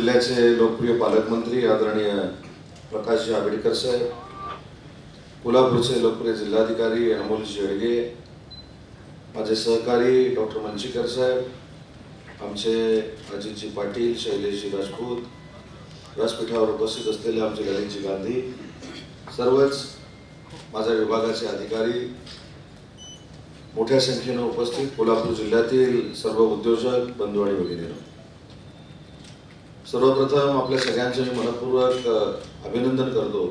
जिल्ह्याचे लोकप्रिय पालकमंत्री आदरणीय प्रकाशजी आंबेडकर साहेब कोल्हापूरचे लोकप्रिय जिल्हाधिकारी अमोलजी शेडगे माझे सहकारी डॉक्टर मंचीकर साहेब आमचे अजितजी पाटील शैलेशजी राजपूत व्यासपीठावर उपस्थित असलेले आमचे ललितजी गांधी सर्वच माझ्या विभागाचे अधिकारी मोठ्या संख्येनं उपस्थित कोल्हापूर जिल्ह्यातील सर्व उद्योजक बंधू आणि भगिनींनो. सर्वप्रथम आपल्या सगळ्यांचे मी मनपूर्वक अभिनंदन करतो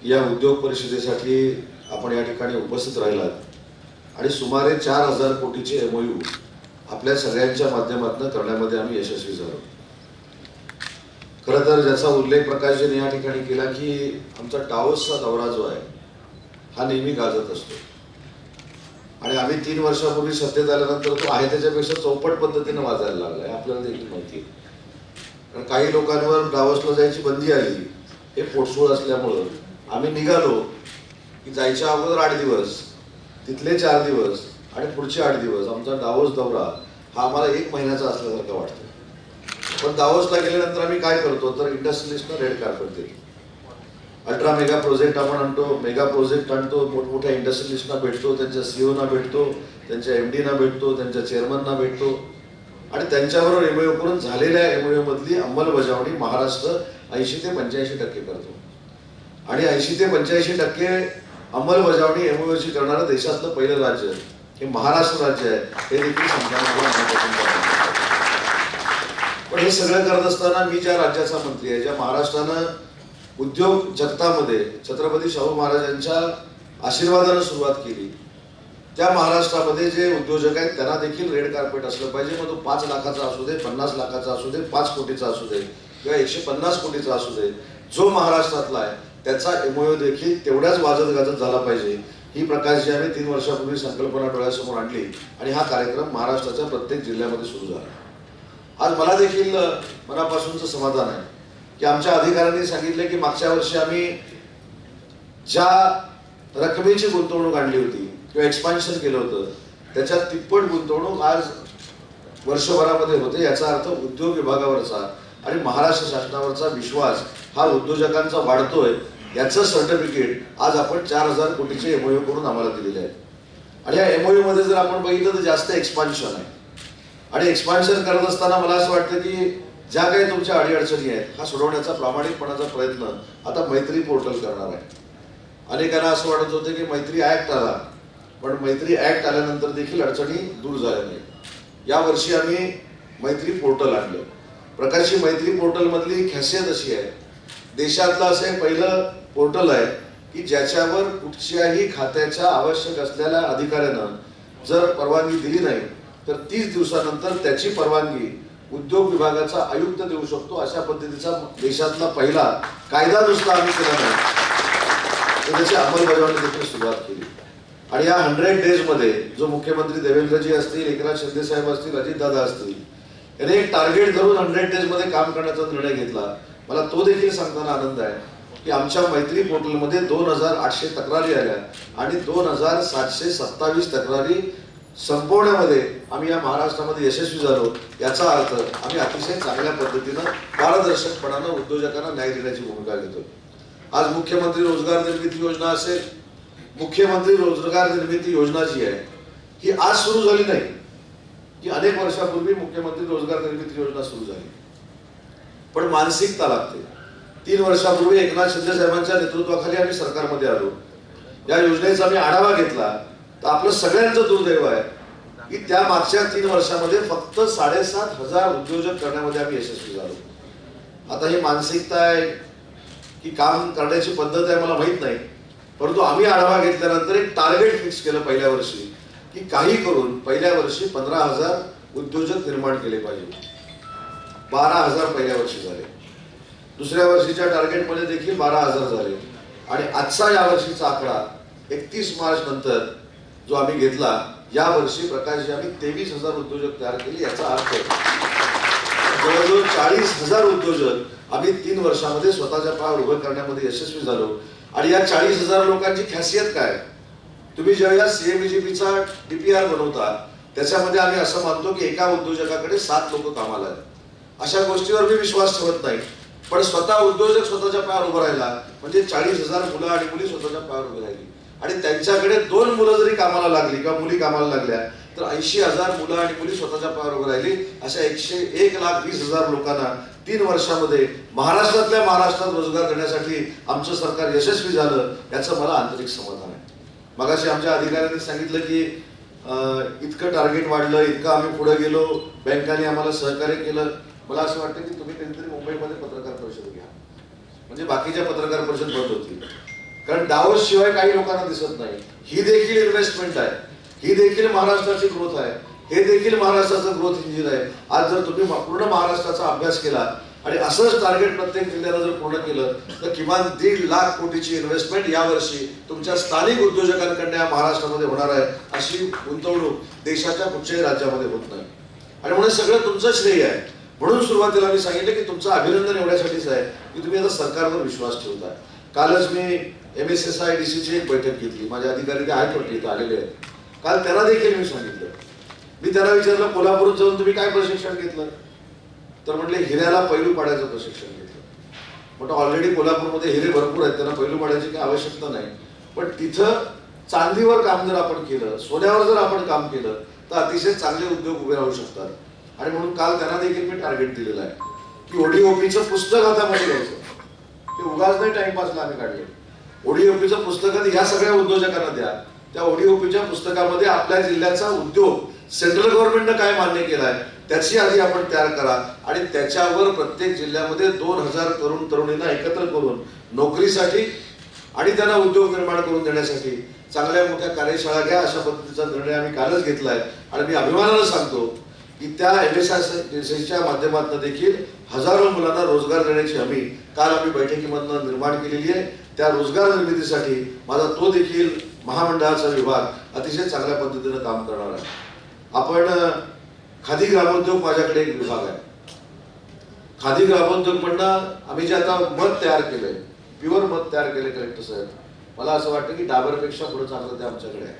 की या उद्योग परिषदेसाठी आपण या ठिकाणी उपस्थित राहिलात. आणि सुमारे चार हजार कोटीचे एमओयू आपल्या सगळ्यांच्या माध्यमातून करण्यामध्ये आम्ही यशस्वी झालो. खरं तर ज्याचा उल्लेख प्रकाशजीने या ठिकाणी केला की आमचा टाओसचा दौरा जो आहे हा नेहमी गाजत असतो. आणि आम्ही तीन वर्षापूर्वी सत्तेत आल्यानंतर तो आहे त्याच्यापेक्षा चौपट पद्धतीने वाजायला लागलाय आपल्याला देखील माहिती आहे. कारण काही लोकांवर डावसला जायची बंदी आली. हे पोटसूळ असल्यामुळं आम्ही निघालो की जायच्या अगोदर आठ दिवस तिथले चार दिवस आणि पुढचे आठ दिवस आमचा डावस दौरा हा आम्हाला एक महिन्याचा असल्यासारखं वाटतं. पण दावोसला गेल्यानंतर आम्ही काय करतो? तर इंडस्ट्रियलिस्टना रेड कार्पेट देतो. अल्ट्रा मेगा प्रोजेक्ट आपण आणतो मेगा प्रोजेक्ट आणतो मोठमोठ्या इंडस्ट्रियलिस्टना भेटतो त्यांच्या सीओना भेटतो त्यांच्या एम डीना भेटतो त्यांच्या चेअरमनना भेटतो. आणि त्यांच्याबरोबर एमओयू करून झालेल्या एमओयू मधली अंमलबजावणी महाराष्ट्र ऐंशी ते पंच्याऐंशी टक्के करतो. आणि ऐंशी ते पंच्याऐंशी टक्के अंमलबजावणी एमओयूची करणारं देशातलं पहिलं राज्य हे महाराष्ट्र राज्य आहे. हे देखील समजावून पण हे सगळं करत असताना मी ज्या राज्याचा मंत्री आहे ज्या महाराष्ट्रानं उद्योग जगतामध्ये छत्रपती शाहू महाराजांच्या आशीर्वादानं सुरुवात केली त्या महाराष्ट्रामध्ये जे उद्योजक आहेत त्यांना देखील रेड कार्पेट असलं पाहिजे. मग तो पाच लाखाचा असू दे पन्नास लाखाचा असू दे पाच कोटीचा असू दे किंवा एकशे पन्नास कोटीचा असू दे जो महाराष्ट्रातला आहे त्याचा एमओयू देखील तेवढ्याच वाजत गाजत झाला पाहिजे. ही प्रकाशजी आम्ही तीन वर्षापूर्वी संकल्पना डोळ्यासमोर आणली आणि हा कार्यक्रम महाराष्ट्राच्या प्रत्येक जिल्ह्यामध्ये सुरू झाला. आज मला देखील मनापासूनचं समाधान आहे की आमच्या अधिकाऱ्यांनी सांगितलं की मागच्या वर्षी आम्ही ज्या रकमेची गुंतवणूक आणली होती किंवा एक्सपान्शन केलं होतं. त्याच्यात तिप्पट गुंतवणूक आज वर्षभरामध्ये होते याचा अर्थ उद्योग विभागावरचा आणि महाराष्ट्र शासनावरचा विश्वास हा उद्योजकांचा वाढतोय याचं सर्टिफिकेट आज आपण चार हजार कोटीचे एमओयू करून आम्हाला दिलेले आहे आणि या एमओयू मध्ये जर आपण बघितलं तर जास्त एक्सपान्शन आहे. आणि एक्सपान्शन करत असताना मला असं वाटतं की ज्या काही तुमच्या अडीअडचणी आहेत हा सोडवण्याचा प्रामाणिकपणाचा प्रयत्न आता मैत्री पोर्टल करणार आहे. अनेकांना असं वाटत होतं की मैत्री ऍक्ट आला पण मैत्री ऍक्ट आल्यानंतर देखील अडचणी दूर झाल्या नाही या वर्षी आम्ही मैत्री पोर्टल आणलं. प्रकाशी मैत्री पोर्टल मधली खासियत अशी आहे. देशातलं असं हे पहिलं पोर्टल आहे की ज्याच्यावर कुठच्याही खात्याच्या आवश्यक असलेल्या अधिकाऱ्यानं जर परवानगी दिली नाही तर तीस दिवसानंतर त्याची परवानगी उद्योग विभागाचा आयुक्त देऊ शकतो अशा पद्धतीचा देशातला पहिला कायदा नुसता आम्ही केला नाही. तर त्याची अंमलबजावणी देखील सुरुवात आणि या हंड्रेड डेजमध्ये जो मुख्यमंत्री देवेंद्रजी असतील एकनाथ शिंदे साहेब असतील अजितदादा असतील याने एक टार्गेट धरून हंड्रेड डेजमध्ये काम करण्याचा निर्णय घेतला. मला तो देखील सांगताना आनंद आहे की आमच्या मैत्री पोर्टलमध्ये दोन हजार आठशे तक्रारी आल्या आणि दोन हजार सातशे सत्तावीस तक्रारी संपवण्यामध्ये आम्ही या महाराष्ट्रामध्ये यशस्वी झालो. याचा अर्थ आम्ही अतिशय चांगल्या पद्धतीनं पारदर्शकपणानं उद्योजकांना न्याय देण्याची भूमिका घेतो आज मुख्यमंत्री रोजगार निर्मिती योजना असेल मुख्यमंत्री रोजगार निर्मिती योजना जी आहे ही आज सुरू झाली नाही. ही अनेक वर्षापूर्वी मुख्यमंत्री रोजगार निर्मिती योजना सुरू झाली. पण मानसिकता लागते. तीन वर्षापूर्वी एकनाथ शिंदे साहेबांच्या नेतृत्वाखाली आम्ही सरकारमध्ये आलो. या योजनेचा आम्ही आढावा घेतला. तर आपलं सगळ्यांचं दुर्दैव आहे की त्या मागच्या तीन वर्षामध्ये फक्त साडेसात हजार उद्योजक करण्यामध्ये आम्ही यशस्वी झालो. आता ही मानसिकता आहे की काम करण्याची पद्धत आहे मला माहीत नाही. परंतु आम्ही आढावा घेतल्यानंतर एक टार्गेट फिक्स केलं पहिल्या वर्षी की काही करून पहिल्या वर्षी पंधरा हजार उद्योजक निर्माण केले पाहिजे. बारा हजार पहिल्या वर्षी झाले. दुसऱ्या वर्षीच्या टार्गेटमध्ये देखील बारा हजार झाले. आणि आजचा या वर्षीचा आकडा एकतीस मार्च नंतर जो आम्ही घेतला या वर्षी प्रकाशजी आम्ही तेवीस हजार उद्योजक तयार केले याचा अर्थ जवळजवळ चाळीस हजार उद्योजक आम्ही तीन वर्षामध्ये स्वतःच्या पायावर उभं करण्यामध्ये यशस्वी झालो. आणि या चाळीस हजार लोकांची खासियत काय? तुम्ही ज्यावेळेला सीएमईजीपीचा डीपीआर बनवता त्याच्यामध्ये आम्ही असं मानतो की एका उद्योजकाकडे सात लोक कामाला आहेत. अशा गोष्टीवर मी विश्वास ठेवत नाही. पण स्वतः उद्योजक स्वतःच्या पायावर उभं राहिला म्हणजे चाळीस हजार मुलं आणि मुली स्वतःच्या पायावर उभी राहिली. आणि त्यांच्याकडे दोन मुलं जरी कामाला लागली किंवा मुली कामाला लागल्या तर ऐंशी हजार मुलं आणि मुली स्वतःच्या पायावर उभी राहिली. अशा एकशे एक लाख वीस हजार लोकांना तीन वर्षामध्ये महाराष्ट्रातल्या महाराष्ट्रात रोजगार देण्यासाठी आमचं सरकार यशस्वी झालं याचं मला आंतरिक समाधान आहे. मगाशी आमच्या अधिकाऱ्यांनी सांगितलं की इतकं टार्गेट वाढलं इतकं आम्ही पुढे गेलो बँकांनी आम्हाला सहकार्य केलं. मला असं वाटतं की तुम्ही कधीतरी मुंबईमध्ये पत्रकार परिषद घ्या. म्हणजे बाकीच्या पत्रकार परिषद बंद होतील. कारण डावस शिवाय काही लोकांना दिसत नाही. ही देखील इन्व्हेस्टमेंट आहे. ही देखील महाराष्ट्राची ग्रोथ आहे. हे देखील महाराष्ट्राचं ग्रोथ इंजिन आहे. आज जर तुम्ही पूर्ण महाराष्ट्राचा अभ्यास केला आणि असंच टार्गेट प्रत्येक जिल्ह्याला जर पूर्ण केलं तर किमान दीड लाख कोटीची इन्व्हेस्टमेंट यावर्षी तुमच्या स्थानिक उद्योजकांकडनं या महाराष्ट्रामध्ये होणार आहे अशी गुंतवणूक देशाच्या कुठच्याही राज्यामध्ये होत नाही. आणि म्हणून सगळं तुमचं श्रेय आहे. म्हणून सुरुवातीला मी सांगितलं की तुमचं अभिनंदन एवढ्यासाठीच आहे की तुम्ही आता सरकारवर विश्वास ठेवताय. कालच मी M S S I D सीची एक बैठक घेतली. माझे अधिकारी ते आहेत वाटते इथं आलेले आहेत. काल त्यांना देखील मी सांगितलं. मी त्याला विचारलं कोल्हापूर जाऊन तुम्ही काय प्रशिक्षण घेतलं? तर म्हटले हिऱ्याला पैलू पाडायचं प्रशिक्षण घेतलं. म्हटलं ऑलरेडी कोल्हापूरमध्ये हिरे भरपूर आहेत त्यांना पैलू पाडायची काही आवश्यकता नाही. पण तिथं चांदीवर काम जर आपण केलं सोन्यावर जर आपण काम केलं तर अतिशय चांगले उद्योग उभे राहू शकतात. आणि म्हणून काल त्यांना देखील मी टार्गेट दिलेलं आहे की ओडीओपीचं पुस्तक हातामध्ये घ्यायचं. ते उगाच नाही टाइमपासला आम्ही काढले. ओडीओपीचं पुस्तक ह्या सगळ्या उद्योजकांना द्या. त्या ओडीओपीच्या पुस्तकामध्ये आपल्या जिल्ह्याचा उद्योग सेंट्रल गव्हर्नमेंटनं काय मान्य केलं आहे त्याची आधी आपण तयार करा. आणि त्याच्यावर प्रत्येक जिल्ह्यामध्ये दोन हजार तरुण तरुणींना एकत्र करून नोकरीसाठी आणि त्यांना उद्योग निर्माण करून देण्यासाठी चांगल्या मोठ्या कार्यशाळा घ्या अशा पद्धतीचा निर्णय आम्ही कालच घेतलाय. आणि मी अभिमानानं सांगतो की त्या एम एस च्या माध्यमातून देखील हजारो मुलांना रोजगार देण्याची हमी काल आम्ही बैठकीमधनं निर्माण केलेली आहे. त्या रोजगार निर्मितीसाठी माझा तो देखील महामंडळाचा विभाग अतिशय चांगल्या पद्धतीनं काम करणार आहे. आपण खादी ग्रामोद्योग माझ्याकडे एक विभाग आहे. खादी ग्रामोद्योग म्हणणं आम्ही जे आता मत तयार केलंय प्युअर मत तयार केले कलेक्टर साहेब मला असं वाटतं की डाबरपेक्षा पुढे चांगलं ते आमच्याकडे आहे.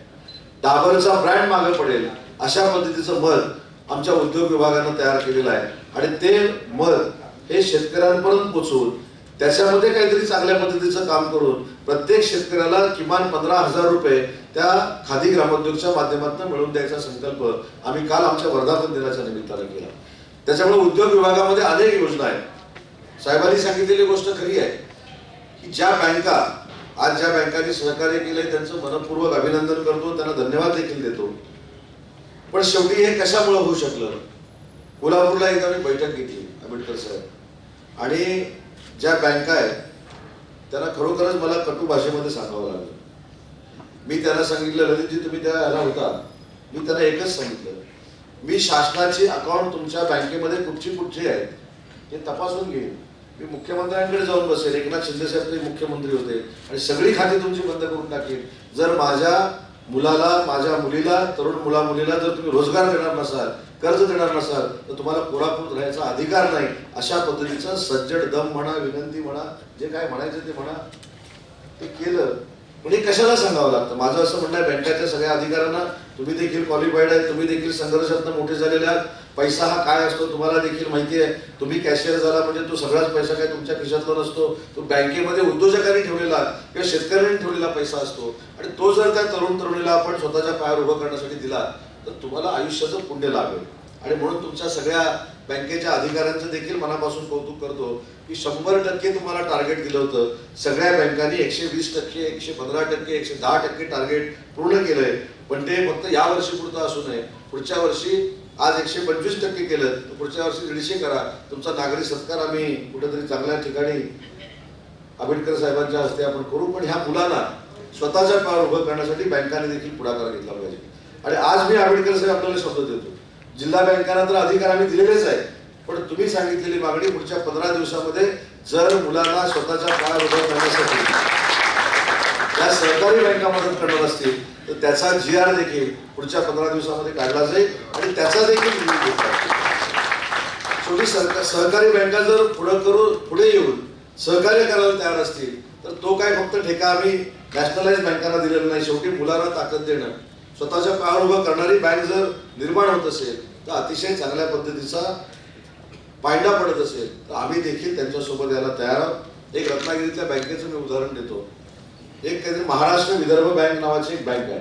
डाबरचा ब्रँड मागे पडेल अशा पद्धतीचं मत आमच्या उद्योग विभागानं तयार केलेलं आहे. आणि ते मत हे शेतकऱ्यांपर्यंत पोहोचवून त्याच्यामध्ये काहीतरी चांगल्या पद्धतीचं काम करून प्रत्येक शेतकऱ्याला किमान पंधरा हजार रुपये त्या खादी ग्रामोद्योगच्या माध्यमातून मिळवून द्यायचा संकल्प आम्ही काल आमच्या वर्धापन दिनाच्या निमित्तानं केला. त्याच्यामुळे उद्योग विभागामध्ये अनेक योजना आहेत. साहेबांनी सांगितलेली गोष्ट खरी आहे की ज्या बँका आज ज्या बँकांनी सहकार्य केलंय त्यांचं मनपूर्वक अभिनंदन करतो त्यांना धन्यवाद देखील देतो. पण शेवटी हे कशामुळे होऊ शकलं? कोल्हापूरला एकदा मी बैठक घेतली आंबेडकर साहेब. आणि ज्या बँका आहेत त्यांना खरोखरच मला कटू भाषेमध्ये सांगावं लागलं. मी त्यांना सांगितलं ललितजी तुम्ही त्या ह्याला होता. मी त्यांना एकच सांगितलं मी शासनाची अकाउंट तुमच्या बँकेमध्ये कुठची कुठची आहेत हे तपासून घेईन. मी मुख्यमंत्र्यांकडे जाऊन बसेल एकनाथ शिंदे साहेब ते मुख्यमंत्री होते. आणि सगळी खाती तुमची बंद करून टाकेल जर माझ्या मुलाला माझ्या मुलीला तरुण मुला मुलीला जर तुम्ही रोजगार देणार नसाल कर्ज देणार नसाल तर तुम्हाला कोरापूर राहायचा अधिकार नाही. अशा पद्धतीचं सज्जड दम म्हणा विनंती म्हणा जे काय म्हणायचं ते म्हणा. ते केलं. म्हणजे कशाला सांगावं लागतं? माझं असं म्हणणं आहे बँकेच्या सगळ्या अधिकाऱ्यांना तुम्ही देखील क्वालिफाईड आहे तुम्ही देखील संघर्षातनं मोठे झालेले आहात. पैसा हा काय असतो तुम्हाला देखील माहिती आहे. तुम्ही कॅशियर झाला म्हणजे तो सगळाच पैसा काय तुमच्या खिशातला नसतो. तो बँकेमध्ये उद्योजकांनी ठेवलेला किंवा शेतकऱ्यांनी ठेवलेला पैसा असतो. आणि तो जर त्या तरुण तरुणीला आपण स्वतःच्या पायावर उभं करण्यासाठी दिला तर तुम्हाला आयुष्याचं पुण्य लाभेल. आणि म्हणून तुमच्या सगळ्या बँकेच्या अधिकाऱ्यांचं देखील मनापासून कौतुक करतो की शंभर टक्के तुम्हाला टार्गेट दिलं होतं. सगळ्या बँकांनी एकशे वीस टक्के एकशे पंधरा टक्के एकशे दहा टक्के टार्गेट पूर्ण केलंय. पण ते फक्त या वर्षी पुरतं असू नये. पुढच्या वर्षी आज एकशे पंचवीस टक्के केलं तर पुढच्या वर्षी दीडशे करा. तुमचा नागरी सत्कार आम्ही कुठेतरी चांगल्या ठिकाणी आंबेडकर साहेबांच्या हस्ते आपण करू पण ह्या मुलांना स्वतःच्या पायावर उभं करण्यासाठी बँकांनी देखील पुढाकार घेतला पाहिजे. आणि आज मी आंबेडकर साहेब आपल्याला शब्द देतो. जिल्हा बँकांना तर अधिकार आम्ही दिलेलेच आहे. पण तुम्ही सांगितलेली मागणी पुढच्या पंधरा दिवसामध्ये जर मुलांना स्वतःच्या पायावर उभं करण्यासाठी त्या सहकारी बँका मदत करणार असतील तर त्याचा जी आर देखील पुढच्या पंधरा दिवसामध्ये काढला जाईल आणि त्याचा देखील निर्णय शेवटी सरकार सहकारी बँका जर पुढं करून पुढे येऊन सहकार्य करायला तयार असतील तर तो काय फक्त ठेका आम्ही नॅशनलाइज बँकांना दिलेला नाही. शेवटी मुलांना ताकद देणं. स्वतःच्या पायावर उभं करणारी बँक जर निर्माण होत असेल तर अतिशय चांगल्या पद्धतीचा पायंडा पडत असेल तर आम्ही देखील त्यांच्यासोबत यायला तयार आहोत. एक रत्नागिरीतल्या बँकेचं मी उदाहरण देतो. एक काहीतरी महाराष्ट्र विदर्भ बँक नावाची एक बँक आहे.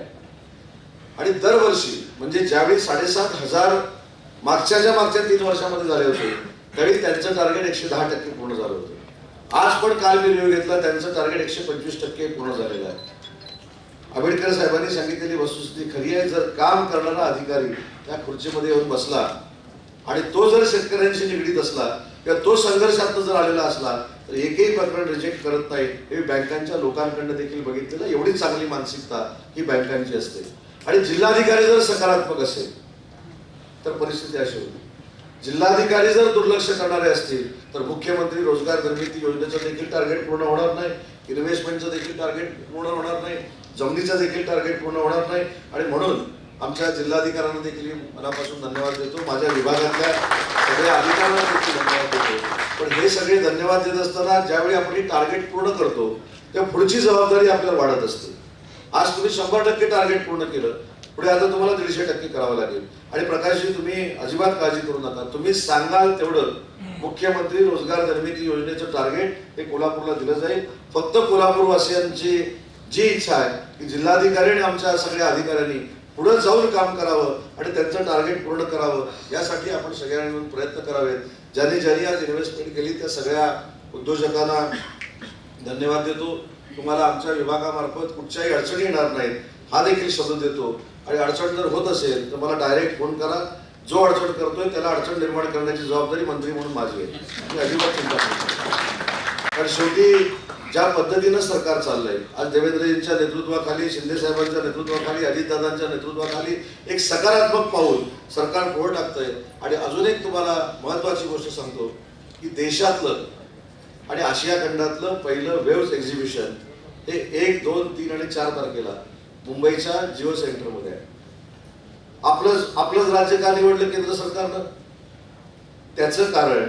आणि दरवर्षी म्हणजे ज्यावेळी साडेसात हजार मागच्या ज्या मागच्या तीन वर्षामध्ये झाले होते त्यावेळी त्यांचं टार्गेट एकशे दहा टक्के पूर्ण झालं होतं. आज पण काल मी रिव्ह्यू घेतला त्यांचं टार्गेट एकशे पंचवीस टक्के पूर्ण झालेलं आहे. आंबेडकर साहेबांनी सांगितलेली वस्तुस्थिती खरी आहे. जर काम करणारा अधिकारी त्या खुर्चीमध्ये येऊन बसला आणि तो जर शेतकऱ्यांशी निगडीत असला किंवा तो संघर्षात जर आलेला असला तर एकही प्रकरण रिजेक्ट करत नाही. हे बँकांच्या लोकांकडनं देखील बघितलेलं. एवढी चांगली मानसिकता ही बँकांची असते. आणि जिल्हाधिकारी जर सकारात्मक असेल तर परिस्थिती अशी होती. जिल्हाधिकारी जर दुर्लक्ष करणारे असतील तर मुख्यमंत्री रोजगार निर्मिती योजनेचं देखील टार्गेट पूर्ण होणार नाही. इन्व्हेस्टमेंटचं देखील टार्गेट पूर्ण होणार नाही. जमिनीचं देखील टार्गेट पूर्ण होणार नाही. आणि म्हणून आमच्या जिल्हाधिकाऱ्यांना देखील मनापासून धन्यवाद देतो. माझ्या विभागातल्या सगळ्या अधिकाऱ्यांना देखील धन्यवाद देतो. पण हे सगळे धन्यवाद देत असताना ज्यावेळी आपण ही टार्गेट पूर्ण करतो तेव्हा पुढची जबाबदारी आपल्याला वाढत असते. आज तुम्ही शंभर टक्के टार्गेट पूर्ण केलं. पुढे आता तुम्हाला दीडशे टक्के करावं लागेल. आणि प्रकाशजी तुम्ही अजिबात काळजी करू नका. तुम्ही सांगाल तेवढं. मुख्यमंत्री रोजगार निर्मिती योजनेचं टार्गेट हे कोल्हापूरला दिलं जाईल. फक्त कोल्हापूर वासियांची जी इच्छा आहे की जिल्हाधिकारी आणि आमच्या सगळ्या अधिकाऱ्यांनी पुढे जाऊन काम करावं आणि त्यांचं टार्गेट पूर्ण करावं यासाठी आपण सगळ्यांनी मिळून प्रयत्न करावेत. ज्यांनी ज्यांनी आज इन्व्हेस्टमेंट केली त्या सगळ्या उद्योजकांना धन्यवाद देतो. तुम्हाला आमच्या विभागामार्फत कुठच्याही अडचणी येणार नाहीत. हा देखील शब्द देतो. आणि अडचण जर होत असेल तर मला डायरेक्ट फोन करा. जो अडचण करतोय त्याला अडचण निर्माण करण्याची जबाबदारी मंत्री म्हणून माझी आहे. मी अजिबात चिंता करू कारण शेवटी ज्या पद्धतीनं सरकार चाललंय आज देवेंद्रजींच्या नेतृत्वाखाली शिंदे साहेबांच्या नेतृत्वाखाली अजितदादांच्या नेतृत्वाखाली एक सकारात्मक पाऊल सरकार पुढे टाकतंय. आणि अजून एक तुम्हाला महत्वाची गोष्ट सांगतो की देशातलं आणि आशिया खंडातलं पहिलं वेव्स एक्झिबिशन हे एक दोन तीन आणि चार तारखेला मुंबईच्या जिओ सेंटरमध्ये आहे. आपलंच आपलंच राज्य का निवडलं केंद्र सरकारनं? त्याचं कारण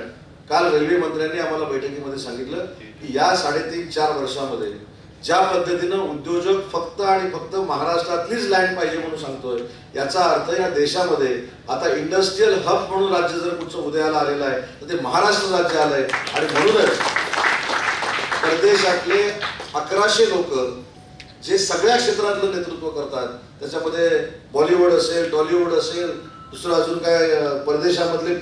काल रेल्वे मंत्र्यांनी आम्हाला बैठकीमध्ये सांगितलं की या साडेतीन चार वर्षामध्ये ज्या पद्धतीनं उद्योजक फक्त आणि फक्त महाराष्ट्रातलीच लँड पाहिजे म्हणून सांगतोय याचा अर्थ या देशामध्ये आता इंडस्ट्रीयल हब म्हणून राज्य जर कुठचं उदयाला आलेलं आहे तर ते महाराष्ट्र राज्य आलंय. आणि म्हणूनच परदेशातले अकराशे लोक जे सगळ्या क्षेत्रातलं नेतृत्व करतात त्याच्यामध्ये बॉलिवूड असेल टॉलिवूड असेल दुसरं अजून काय परदेशामधले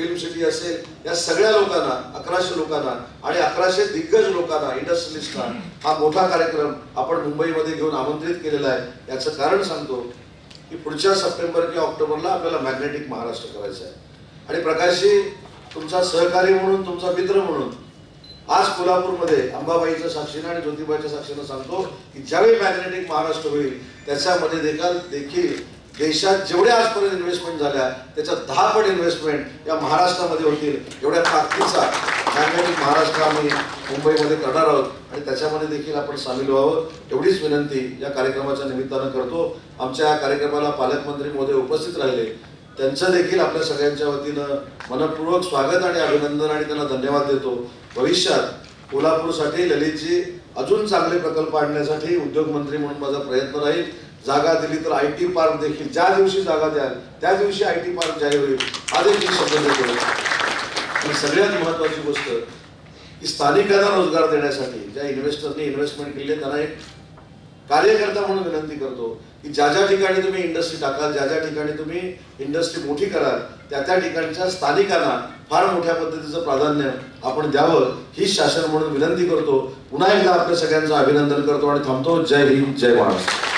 फिल्म सिटी असेल या सगळ्या लोकांना अकराशे लोकांना आणि अकराशे दिग्गज लोकांना इंडस्ट्रियलिस्टना हा मोठा कार्यक्रम आपण मुंबईमध्ये घेऊन आमंत्रित केलेला आहे. याचं कारण सांगतो की पुढच्या सप्टेंबर किंवा ऑक्टोबरला आपल्याला मॅग्नेटिक महाराष्ट्र करायचं आहे. आणि प्रकाशजी तुमचा सहकारी म्हणून तुमचा मित्र म्हणून आज कोल्हापूरमध्ये अंबाबाईच्या साक्षीनं आणि ज्योतिबाईच्या साक्षीनं सांगतो की ज्यावेळी मॅग्नेटिक महाराष्ट्र होईल त्याच्यामध्ये देखील देखील देशात जेवढ्या आजपर्यंत इन्व्हेस्टमेंट झाल्या त्याच्या दहा पट इन्व्हेस्टमेंट या महाराष्ट्रामध्ये होतील एवढ्या ताकदीचा मॅग्नेटिक महाराष्ट्र आम्ही मुंबईमध्ये करणार आहोत. आणि त्याच्यामध्ये देखील आपण सामील व्हावं एवढीच विनंती या कार्यक्रमाच्या निमित्तानं करतो. आमच्या या कार्यक्रमाला पालकमंत्री महोदय उपस्थित राहिले. त्यांचं देखील आपल्या सगळ्यांच्या वतीनं मनपूर्वक स्वागत आणि अभिनंदन आणि त्यांना धन्यवाद देतो. भविष्यात कोल्हापूरसाठी ललितजी अजून चांगले प्रकल्प आणण्यासाठी उद्योगमंत्री म्हणून माझा प्रयत्न राहील. जागा दिली तर आय टी पार्क देखील ज्या दिवशी जागा द्याल त्या दिवशी आय टी पार्क जाहीर होईल हा देखील शब्द आणि सगळ्यात महत्वाची गोष्ट की स्थानिकांना रोजगार देण्यासाठी ज्या इन्व्हेस्टरने इन्व्हेस्टमेंट केली त्यांना एक कार्यकर्ता म्हणून विनंती करतो की ज्या ज्या ठिकाणी तुम्ही इंडस्ट्री टाकाल ज्या ज्या ठिकाणी तुम्ही इंडस्ट्री मोठी कराल त्या त्या ठिकाणच्या स्थानिकांना फार मोठ्या पद्धतीचं प्राधान्य आपण द्यावं ही शासन म्हणून विनंती करतो. पुन्हा एकदा आपल्या सगळ्यांचं अभिनंदन करतो आणि थांबतो. जय हिंद जय महाराष्ट्र.